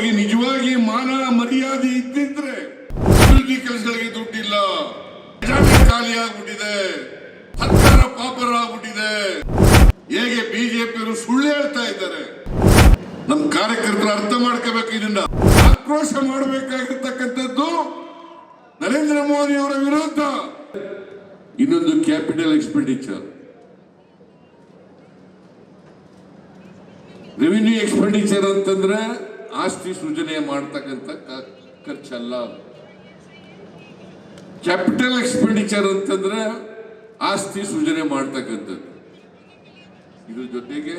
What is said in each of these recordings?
ಅವರಿಗೆ ನಿಜವಾಗಿ ಮಾನ ಮರ್ಯಾದೆ ಇದ್ದಿದ್ರೆ ಅಭಿವೃದ್ಧಿ ಕೆಲಸಗಳಿಗೆ ದುಡ್ಡಿಲ್ಲ. ಖಾಲಿ ಆಗ್ಬಿಟ್ಟಿದೆ. ಸರ್ಕಾರ ಪಾಪರ ಆಗ್ಬಿಟ್ಟಿದೆ. ಹೇಗೆ ಬಿಜೆಪಿಯವರು ಸುಳ್ಳು ಹೇಳ್ತಾ ಇದ್ದಾರೆ? ನಮ್ಮ ಕಾರ್ಯಕರ್ತರು ಅರ್ಥ ಮಾಡ್ಕೋಬೇಕು ಇದನ್ನ. ಆಕ್ರೋಶ ಮಾಡಬೇಕಾಗಿರ್ತಕ್ಕಂಥದ್ದು ನರೇಂದ್ರ ಮೋದಿ ಅವರ ವಿರುದ್ಧ. ಇನ್ನೊಂದು ಕ್ಯಾಪಿಟಲ್ ಎಕ್ಸ್ಪೆಂಡಿಚರ್ ರೆವಿನ್ಯೂ ಎಕ್ಸ್ಪೆಂಡಿಚರ್ ಅಂತಂದ್ರೆ ಆಸ್ತಿ ಸೃಜನೆ ಮಾಡ್ತಕ್ಕಂಥ ಖರ್ಚಲ್ಲ. ಕ್ಯಾಪಿಟಲ್ ಎಕ್ಸ್ಪೆಂಡಿಚರ್ ಅಂತಂದ್ರೆ ಆಸ್ತಿ ಸೃಜನೆ ಮಾಡ್ತಕ್ಕಂಥದ್ದು. ಇದ್ರ ಜೊತೆಗೆ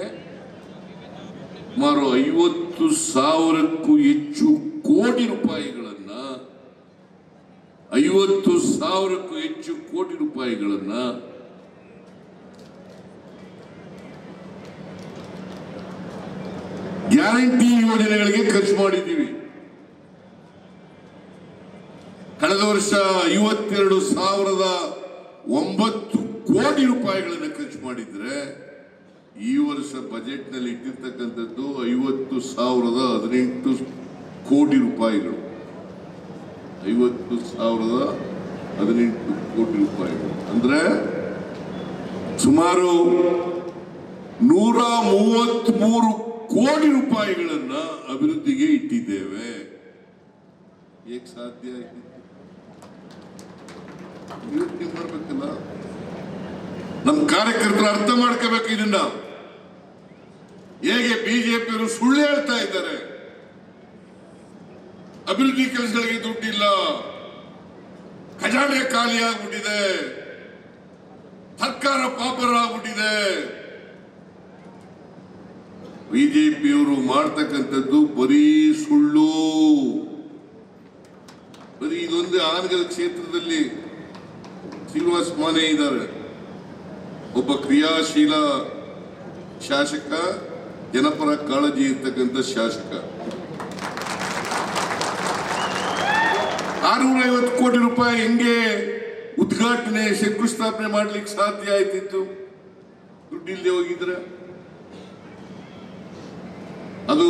ಸುಮಾರು ಐವತ್ತು ಸಾವಿರಕ್ಕೂ ಹೆಚ್ಚು ಕೋಟಿ ರೂಪಾಯಿಗಳನ್ನ, ಐವತ್ತು ಸಾವಿರಕ್ಕೂ ಹೆಚ್ಚು ಕೋಟಿ ರೂಪಾಯಿಗಳನ್ನ ಗ್ಯಾರಂಟಿ ಯೋಜನೆಗಳಿಗೆ ಖರ್ಚು ಮಾಡಿದ್ದೀವಿ. ಕಳೆದ ವರ್ಷ ಐವತ್ತೆರಡು ಸಾವಿರದ ಒಂಬತ್ತು ಕೋಟಿ ರೂಪಾಯಿಗಳನ್ನು ಖರ್ಚು ಮಾಡಿದ್ರೆ ಈ ವರ್ಷ ಬಜೆಟ್ನಲ್ಲಿ ಇಟ್ಟಿರ್ತಕ್ಕಂಥದ್ದು ಐವತ್ತು ಸಾವಿರದ ಹದಿನೆಂಟು ಕೋಟಿ ರೂಪಾಯಿಗಳು. ಐವತ್ತು ಸಾವಿರದ ಹದಿನೆಂಟು ಕೋಟಿ ರೂಪಾಯಿಗಳು. ಅಂದ್ರೆ ಸುಮಾರು ನೂರ ಮೂವತ್ಮೂರು ಕೋಟಿ ರೂಪಾಯಿಗಳನ್ನ ಅಭಿವೃದ್ಧಿಗೆ ಇಟ್ಟಿದ್ದೇವೆ. ಹೇಗೆ ಸಾಧ್ಯ ಯೋಚನೆ ಮಾಡ್ಬೇಕಲ್ಲ? ನಮ್ಮ ಕಾರ್ಯಕರ್ತರು ಅರ್ಥ ಮಾಡ್ಕೋಬೇಕು ಇದನ್ನ. ಹೇಗೆ ಬಿಜೆಪಿಯವರು ಸುಳ್ಳು ಹೇಳ್ತಾ ಇದ್ದಾರೆ. ಅಭಿವೃದ್ಧಿ ಕೆಲಸಗಳಿಗೆ ದುಡ್ಡಿಲ್ಲ. ಖಜಾನೆ ಖಾಲಿ ಆಗ್ಬಿಟ್ಟಿದೆ ಸರ್ಕಾರ ಪಾಪರ ಜೆ ಬಿಜೆಪಿಯವರು ಮಾಡ್ತಕ್ಕಂಥದ್ದು ಬರೀ ಸುಳ್ಳು. ಬರೀ ಇದೊಂದು ಆನಗಲ್ ಕ್ಷೇತ್ರದಲ್ಲಿ ಶ್ರೀನಿವಾಸ ಮಾನೆ ಇದ್ದಾರೆ. ಒಬ್ಬ ಕ್ರಿಯಾಶೀಲ ಶಾಸಕ, ಜನಪರ ಕಾಳಜಿ ಇರ್ತಕ್ಕಂಥ ಶಾಸಕ. ಆರ್ನೂರ ಐವತ್ತು ಕೋಟಿ ರೂಪಾಯಿ ಹೆಂಗೆ ಉದ್ಘಾಟನೆ ಶಂಕುಸ್ಥಾಪನೆ ಮಾಡ್ಲಿಕ್ಕೆ ಸಾಧ್ಯ ಆಯ್ತಿತ್ತು? ದುಡ್ಡಿಲ್ಲದೆ ಹೋಗಿದ್ರೆ ಅದು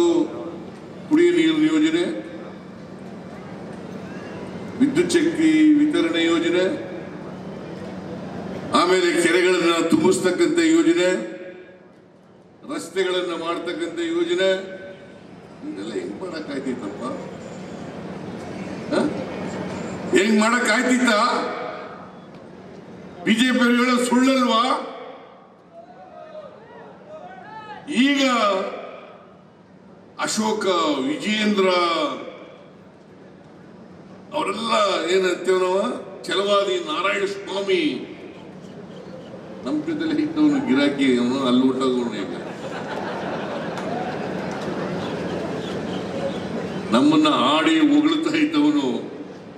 ಕುಡಿಯ ನೀರಿನ ಯೋಜನೆ, ವಿದ್ಯುತ್ ಶಕ್ತಿ ವಿತರಣೆ ಯೋಜನೆ, ಆಮೇಲೆ ಕೆರೆಗಳನ್ನ ತುಂಬಿಸ್ತಕ್ಕಂಥ ಯೋಜನೆ, ರಸ್ತೆಗಳನ್ನ ಮಾಡ್ತಕ್ಕಂಥ ಯೋಜನೆ, ಇದೆಲ್ಲ ಹೆಂಗ್ ಮಾಡಕ್ ಆಯ್ತಿತ್ತಪ್ಪ ಹೆಂಗ್ ಮಾಡಕ್ ಆಯ್ತಿತ್ತ ಬಿಜೆಪಿ ಹೇಳೋ ಸುಳ್ಳಲ್ವಾ? ಈಗ ಅಶೋಕ ವಿಜೇಂದ್ರ ಅವರೆಲ್ಲ ಏನಂತೇವ ನಾವು? ಛಲವಾದಿ ನಾರಾಯಣ ಸ್ವಾಮಿ. ನಮ್ಮ ಜೊತೆಲಿ ಇದ್ದವನು ಗಿರಾಕಿ, ಅವನು ಅಲ್ಲಿ ಈಗ. ನಮ್ಮನ್ನ ಹಾಡಿ ಹೊಗಳ್ತಾ ಇದ್ದವನು,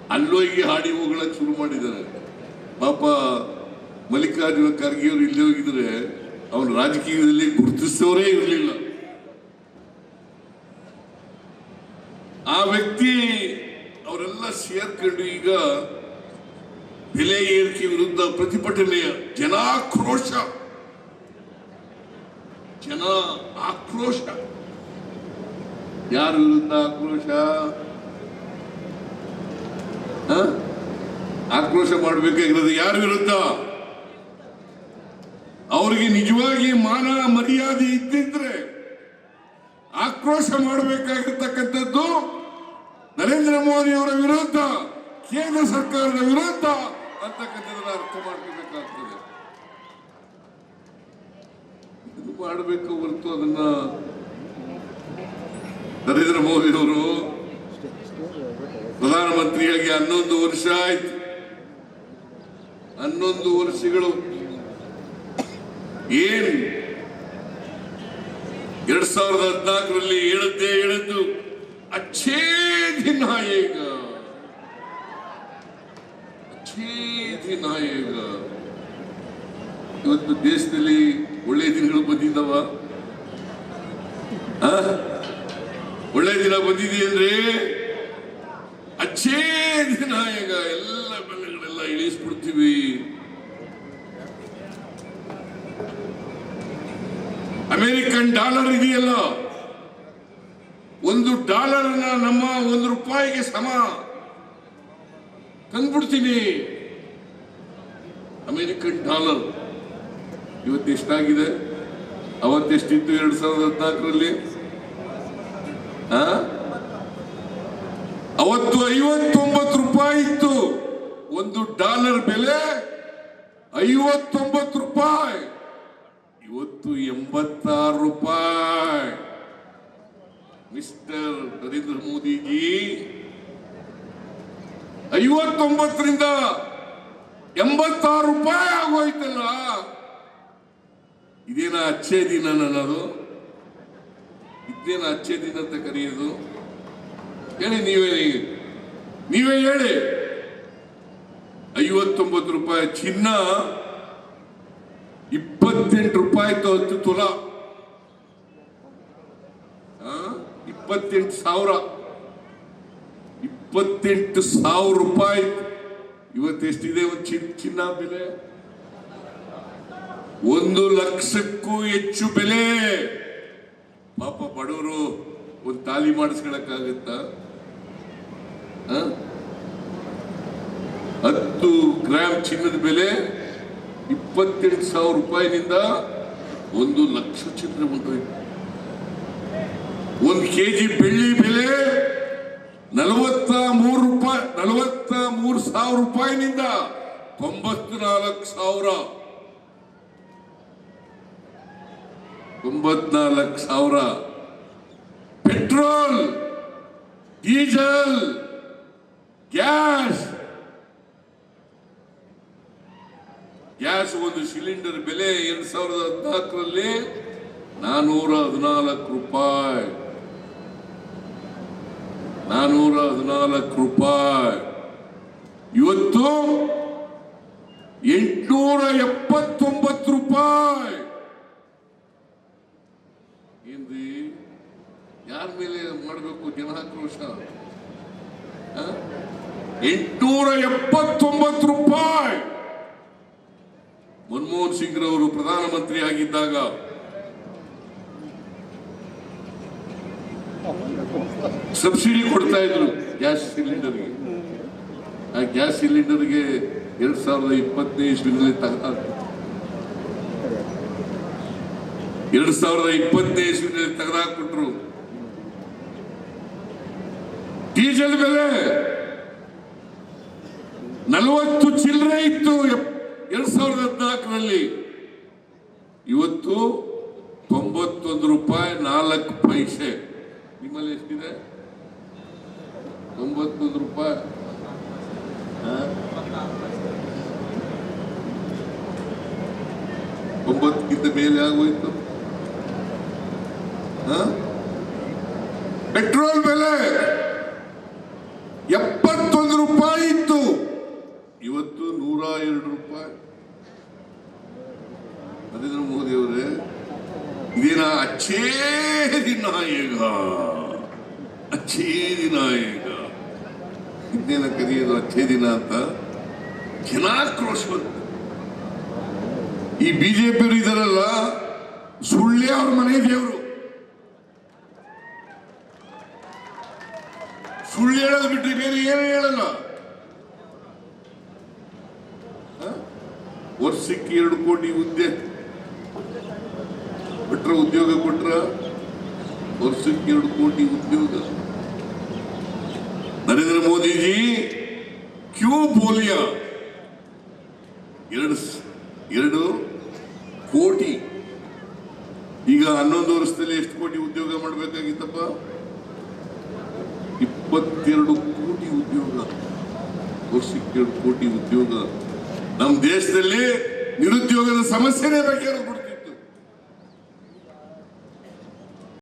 ಅಲ್ಲೋಗಿ ಹಾಡಿ ಹೊಗಳಕ್ ಶುರು ಮಾಡಿದ್ದಾರೆ ಪಾಪ ಮಲ್ಲಿಕಾರ್ಜುನ ಖರ್ಗೆ ಅವರು ಇಲ್ಲಿ ಹೋಗಿದ್ರೆ, ಅವನು ರಾಜಕೀಯದಲ್ಲಿ ಗುರುತಿಸೋರೇ ಇರಲಿಲ್ಲ ಆ ವ್ಯಕ್ತಿ ಅವರೆಲ್ಲ ಸೇರ್ಕೊಂಡು ಈಗ ಬೆಲೆ ಏರಿಕೆ ವಿರುದ್ಧ ಪ್ರತಿಭಟನೆಯ ಜನಾಕ್ರೋಶ. ಜನ ಆಕ್ರೋಶ. ಯಾರ ವಿರುದ್ಧ ಆಕ್ರೋಶ? ಆಕ್ರೋಶ ಮಾಡಬೇಕಾಗಿರೋದು ಯಾರ ವಿರುದ್ಧ? ಅವರಿಗೆ ನಿಜವಾಗಿ ಮಾನ ಮರ್ಯಾದೆ ಇದ್ದಿದ್ರೆ ಆಕ್ರೋಶ ಮಾಡಬೇಕಾಗಿರ್ತಕ್ಕಂಥದ್ದು ನರೇಂದ್ರ ಮೋದಿ ಅವರ ವಿರುದ್ಧ, ಕೇಂದ್ರ ಸರ್ಕಾರದ ವಿರುದ್ಧ ಅಂತಕ್ಕಂಥದ್ದನ್ನು ಅರ್ಥ ಮಾಡ್ಕೋಬೇಕಾಗ್ತದೆ. ಇದು ಮಾಡಬೇಕು ಹೊರತು ಅದನ್ನ ನರೇಂದ್ರ ಮೋದಿ ಅವರು ಪ್ರಧಾನಮಂತ್ರಿಯಾಗಿ ಹನ್ನೊಂದು ವರ್ಷ ಆಯ್ತು. ಹನ್ನೊಂದು ವರ್ಷಗಳು. ಏನ್? ಎರಡ್ ಸಾವಿರದ ಹದಿನಾಲ್ಕರಲ್ಲಿ ಹೇಳದ್ದೇ ಹೇಳಿದ್ದು ಅಚ್ಚೇ ನಾಯಕ ಅಚ್ಚೇ ನಾಯಕ ಇವತ್ತು ದೇಶದಲ್ಲಿ ಒಳ್ಳೆ ದಿನಗಳು ಬಂದಿದ್ದಾವ? ಒಳ್ಳೆ ದಿನ ಬಂದಿದೆ ಅಂದ್ರೆ ಅಚ್ಚೇ ಈಗ ಎಲ್ಲ ಬೆಲೆಗಳೆಲ್ಲ ಇಳಿಸ್ಬಿಡ್ತೀವಿ. ಅಮೆರಿಕನ್ ಡಾಲರ್ ಇದೆಯಲ್ಲ? ಡಾಲರ್ನ ನಮ್ಮ ಒಂದು ರೂಪಾಯಿಗೆ ಸಮ. ತಂದ್ಬಿಡ್ತೀನಿ. ಅಮೆರಿಕನ್ ಡಾಲರ್ ಇವತ್ತು ಎಷ್ಟಾಗಿದೆ? ಅವತ್ತೆಷ್ಟಿತ್ತು ಎರಡ್ ಸಾವಿರದ ಹದಿನಾಲ್ಕರಲ್ಲಿ? ಅವತ್ತು ಐವತ್ತೊಂಬತ್ತು ರೂಪಾಯಿ ಇತ್ತು. ಒಂದು ಡಾಲರ್ ಬೆಲೆ ಐವತ್ತೊಂಬತ್ತು ರೂಪಾಯಿ. ಇವತ್ತು ಎಂಬತ್ತಾರು ರೂಪಾಯಿ. ಮಿಸ್ಟರ್ ನರೇಂದ್ರ ಮೋದಿಜಿ ಐವತ್ತೊಂಬತ್ತರಿಂದ ಎಂಬತ್ತಾರು ರೂಪಾಯಿ ಆಗೋಯ್ತಲ್ಲ? ಇದೇನ ಅಚ್ಚೇ ದಿನ ನನ್ನದು? ಇದೇನ ಅಚ್ಚೇ ದಿನ ಅಂತ ಕರೆಯೋದು? ಹೇಳಿ ನೀವೇ ನೀವೇ ಹೇಳಿ. ಐವತ್ತೊಂಬತ್ತು ರೂಪಾಯಿ ಚಿನ್ನ, ಇಪ್ಪತ್ತೆಂಟು ರೂಪಾಯಿ ಹತ್ತು ತುಲ ಆ? ಇಪ್ಪತ್ತೆಂಟು ಸಾವಿರ. ಇಪ್ಪತ್ತೆಂಟು ಸಾವಿರ ರೂಪಾಯಿ. ಇವತ್ತೆಷ್ಟಿದೆ ಒಂದು ಚಿನ್ನ ಚಿನ್ನ ಬೆಲೆ? ಒಂದು ಲಕ್ಷಕ್ಕೂ ಹೆಚ್ಚು ಬೆಲೆ. ಪಾಪ ಬಡವರು ಒಂದು ತಾಲಿ ಮಾಡಿಸ್ಕೊಳಕ್ಕಾಗತ್ತ? ಹತ್ತು ಗ್ರಾಮ್ ಚಿನ್ನದ ಬೆಲೆ ಇಪ್ಪತ್ತೆಂಟು ಸಾವಿರ ರೂಪಾಯಿನಿಂದ ಒಂದು ಲಕ್ಷ ಚಿನ್ನ ಹೊಂಟೋಯ್ತು ಒಂದು ಕೆ ಜಿ ಬೆಳ್ಳಿ ಬೆಲೆ ನಲವತ್ತ ಮೂರು ರೂಪಾಯಿ ನಲವತ್ತ ಮೂರು ಸಾವಿರ ರೂಪಾಯಿನಿಂದ ತೊಂಬತ್ತು ನಾಲ್ಕು ಸಾವಿರ. ತೊಂಬತ್ನಾಲ್ಕು ಸಾವಿರ. Petrol, diesel, gas. ಗ್ಯಾಸ್ ಒಂದು ಸಿಲಿಂಡರ್ ಬೆಲೆ ಎರಡ್ ಸಾವಿರದ ಹದಿನಾಲ್ಕರಲ್ಲಿ ನಾನ್ನೂರ ಹದಿನಾಲ್ಕು ರೂಪಾಯಿ. ನಾನೂರ ಹದಿನಾಲ್ಕು ರೂಪಾಯಿ. ಇವತ್ತು ಎಂಟುನೂರ ಎಪ್ಪತ್ತೊಂಬತ್ತು ರೂಪಾಯಿ. ಏನ್ರಿ? ಯಾರ ಮೇಲೆ ಮಾಡಬೇಕು ಜನ ಆಕ್ರೋಶ ಎಂಟುನೂರ ಎಪ್ಪತ್ತೊಂಬತ್ತು ರೂಪಾಯಿ. ಮನಮೋಹನ್ ಸಿಂಗ್ ರವರು ಪ್ರಧಾನಮಂತ್ರಿ ಆಗಿದ್ದಾಗ ಸಬ್ಸಿಡಿ ಕೊಡ್ತಾ ಇದ್ರು. ಗ್ಯಾಸ್ ಸಿಲಿಂಡರ್ಗೆ. ಆ ಗ್ಯಾಸ್ ಸಿಲಿಂಡರ್ಗೆ ಎರಡ್ ಸಾವಿರದ ಇಪ್ಪತ್ತನೇ ಇಸ್ವಿನಲ್ಲಿ ಎರಡ್ ಸಾವಿರದ ಇಪ್ಪತ್ತನೇ ಇಸ್ವಿನಲ್ಲಿ ತೆಗೆದಾಕ್ಬಿಟ್ರು. ಡೀಸೆಲ್ ಬೆಲೆ ನಲವತ್ತು ಚಿಲ್ಲರೆ ಇತ್ತು ಎರಡ್ ಸಾವಿರದ ಹದಿನಾಲ್ಕರಲ್ಲಿ. ಇವತ್ತು ತೊಂಬತ್ತೊಂದು ರೂಪಾಯಿ ನಾಲ್ಕು ಪೈಸೆ. ನಿಮ್ಮಲ್ಲಿ ಎಷ್ಟಿದೆ? ತೊಂಬತ್ತೊಂದು ರೂಪಾಯಿ. ಒಂಬತ್ತಕ್ಕಿಂತ ಮೇಲೆ ಆಗೋಯ್ತು? ಪೆಟ್ರೋಲ್ ಬೆಲೆ ಎಪ್ಪತ್ತೊಂದು ರೂಪಾಯಿ ಇತ್ತು. ಇವತ್ತು ನೂರ ಎರಡು ರೂಪಾಯಿ. ನರೇಂದ್ರ ಮೋದಿ ಅವರೇ ದಿನ ಅಚ್ಚೇದಿ ನಾಯಕ ಅಚ್ಚೇದಿ ಈಗ. ಹಿಂದಿನ ಕರೆಯೋದು ಅಚ್ಚೇ ದಿನ ಅಂತ ಜನಾಕ್ರೋಶ ಬಂತು. ಈ ಬಿಜೆಪಿಯವರು ಇದರಲ್ಲ ಸುಳ್ಳೆ ಅವ್ರ ಮನೆ ದೇವರು. ಸುಳ್ಳು ಹೇಳೋದು ಬಿಟ್ಟರೆ ಬೇರೆ ಏನು ಹೇಳಲ್ಲ? ವರ್ಷಕ್ಕೆ ಎರಡು ಕೋಟಿ ಹುದ್ದೆ. ಬಿಟ್ರ ಉದ್ಯೋಗ ಕೊಟ್ರ ವರ್ಷಕ್ಕೆ ಎರಡು ಕೋಟಿ ಉದ್ಯೋಗ ನರೇಂದ್ರ ಮೋದಿಜಿ, ಕ್ಯೂ ಪೋಲಿಯಾ? ಎರಡು ಎರಡು ಕೋಟಿ. ಈಗ ಹನ್ನೊಂದು ವರ್ಷದಲ್ಲಿ ಎಷ್ಟು ಕೋಟಿ ಉದ್ಯೋಗ ಮಾಡಬೇಕಾಗಿತ್ತಪ್ಪ? ಇಪ್ಪತ್ತೆರಡು ಕೋಟಿ ಉದ್ಯೋಗ. ವರ್ಷಕ್ಕೆ ಎರಡು ಕೋಟಿ ಉದ್ಯೋಗ. ನಮ್ಮ ದೇಶದಲ್ಲಿ ನಿರುದ್ಯೋಗದ ಸಮಸ್ಯೆನೇ ಬಗೆಹರಿದ್ಬಿಡ್ತು